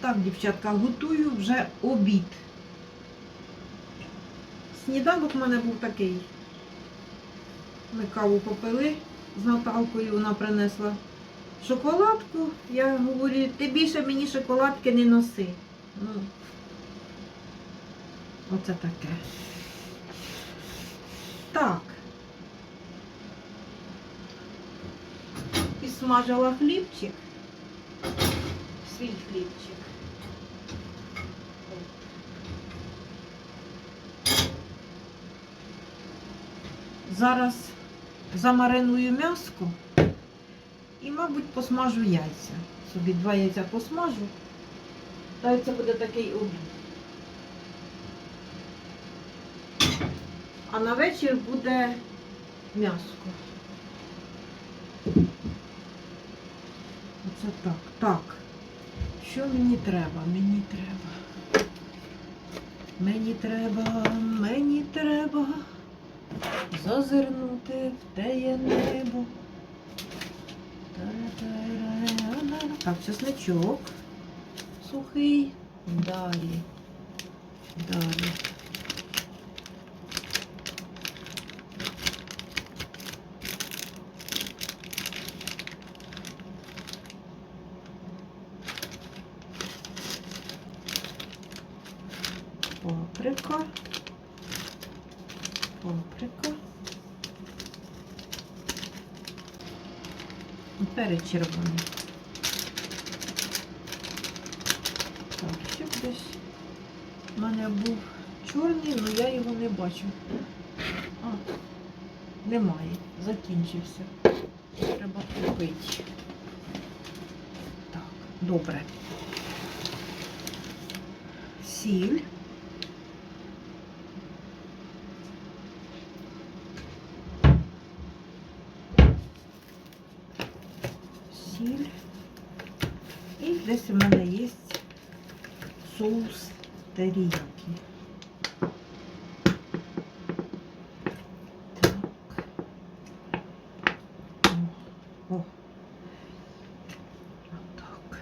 Так, дівчатка, готую вже обід. Сніданок в мене був такий. Ми каву попили з Наталкою, вона принесла шоколадку. Я говорю, ти більше мені шоколадки не носи. Ну, оце таке. Так. І смажила хлібчик. Свій хлібчик. Зараз замариную м'яско і, мабуть, посмажу яйця. Собі два яйця посмажу. Та це буде такий обід. А на вечір буде м'яско. Оце так. Так. Що мені треба? Мені треба. Мені треба, мені треба зазирнути в теє небо. Так, чесничок сухий. Далі. Далі. Паприка. Паприка. Перець червоний. Так, ще десь в мене був чорний, але я його не бачу. А, немає, закінчився. Треба купити. Так, добре. Сіль. десь у мене є соус теріякі. Так. О. О. Так.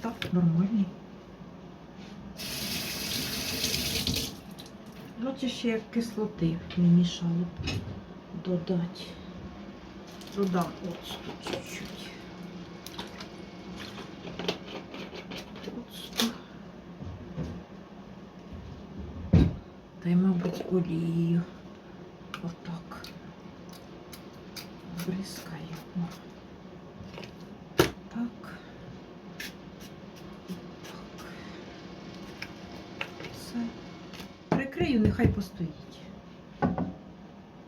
Так, нормальний. Наче ще кислоти не мішало б додати. Додам оцту чуть-чуть. Оцту. Та й, мабуть, олію. Отак. Бризкаємо. Так. Так. Все. Прикрию, нехай постоїть.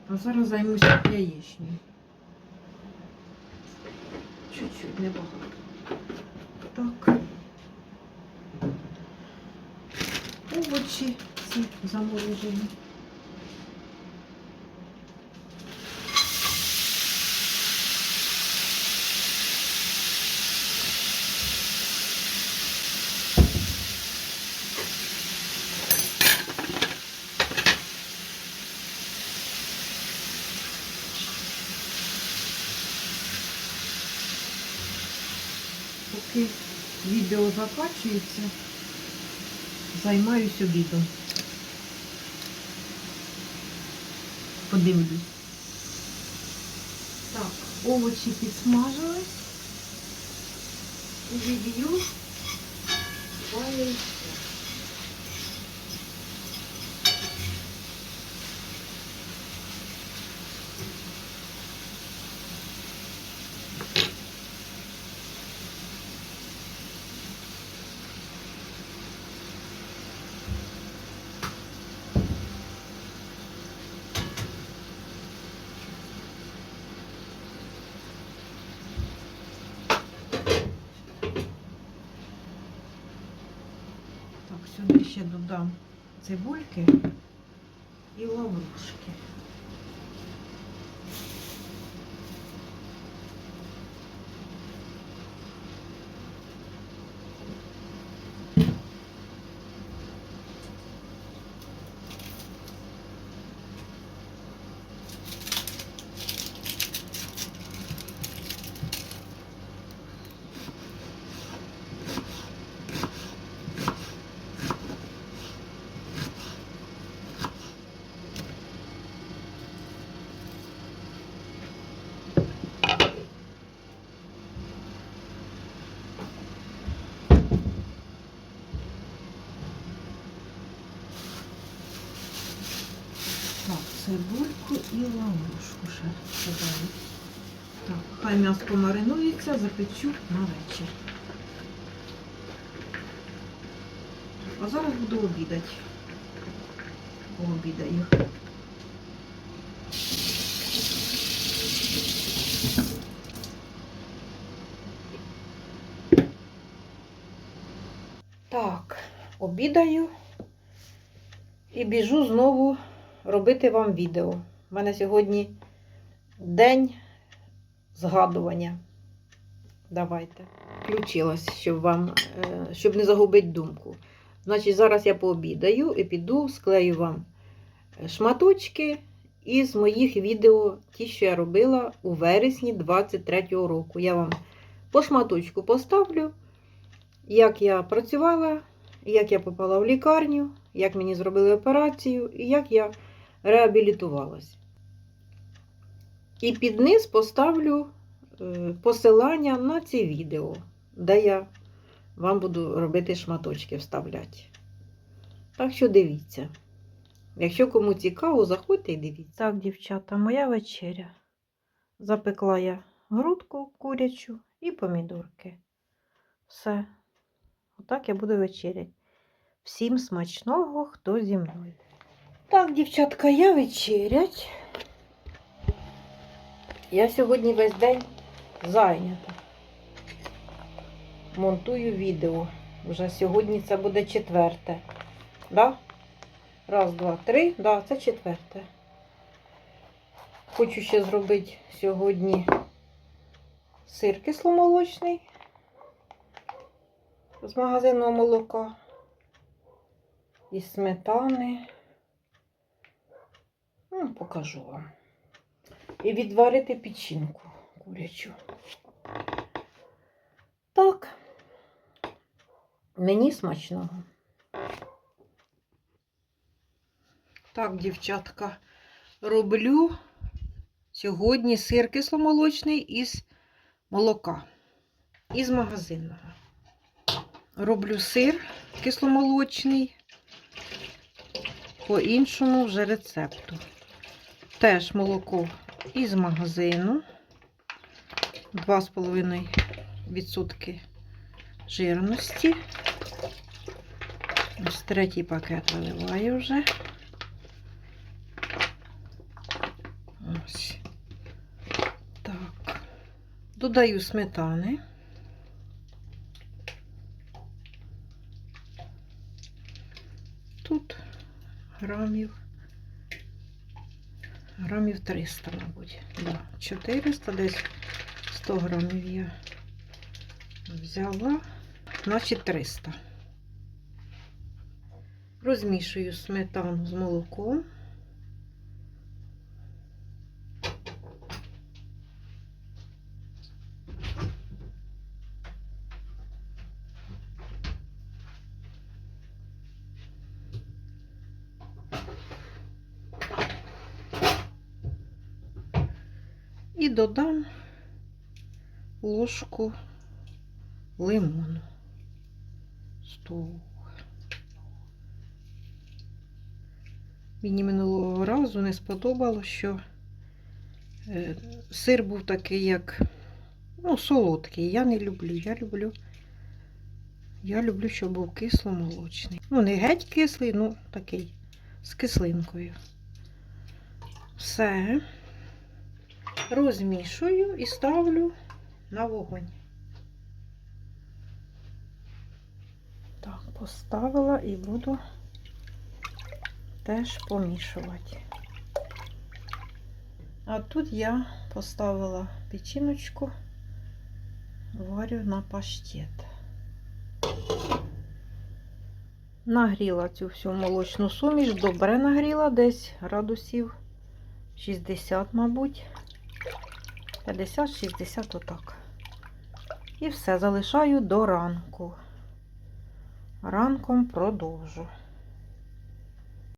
А зараз займуся яєчнею. Чуть-чуть, небагато. Так. Овочі ці заморожені. Поки відео закачується, займаюсь обідом. Подивлюсь. Так, овочі підсмажились. І відію сюди ще додам цибульки і лаврушки. Цибульку і лаврушку ще додаю. Так, хай м'ясо помаринується, запечу на вечір. А зараз буду обідати. Пообідаю. Так, обідаю і біжу знову робити вам відео. У мене сьогодні день згадування. Давайте. Включилась, щоб вам, е, щоб не загубити думку. Значить, зараз я пообідаю і піду склею вам е, шматочки із моїх відео, ті, що я робила у вересні 23-го року. Я вам по шматочку поставлю, як я працювала, як я попала в лікарню, як мені зробили операцію і як я реабілітувалась. І під низ поставлю е, посилання на ці відео, де я вам буду робити шматочки вставляти. Так що дивіться. Якщо кому цікаво, заходьте і дивіться. Так, дівчата, моя вечеря. Запекла я грудку курячу і помідорки. Все. Отак я буду вечеряти. Всім смачного, хто зі мною. Так, дівчатка, я вечерять. Я сьогодні весь день зайнята. Монтую відео. Вже сьогодні це буде четверте. Да? Раз, два, три. Да, це четверте. Хочу ще зробити сьогодні сир кисломолочний з магазинного молока. Із сметани. Покажу вам. І відварити печінку курячу. Так, мені смачного. Так, дівчатка, роблю сьогодні сир кисломолочний із молока. Із магазинного. Роблю сир кисломолочний по іншому вже рецепту. Теж молоко із магазину. 2,5% жирності. Ось третій пакет виливаю вже. Ось. Так. Додаю сметани. Тут грамів грамів 300, мабуть. Да, 400, десь 100 грамів я взяла, значить 300. Розмішую сметану з молоком. І додам ложку лимону. Стову. Мені минулого разу не сподобалося, що е, сир був такий, як ну, солодкий. Я не люблю. Я люблю, я люблю, щоб був кисломолочний. Ну, не геть кислий, ну такий з кислинкою. Все розмішую і ставлю на вогонь. Так, поставила і буду теж помішувати. А тут я поставила печіночку, варю на паштет. Нагріла цю всю молочну суміш, добре нагріла, десь градусів 60, мабуть. 50-60 отак. І все залишаю до ранку. Ранком продовжу.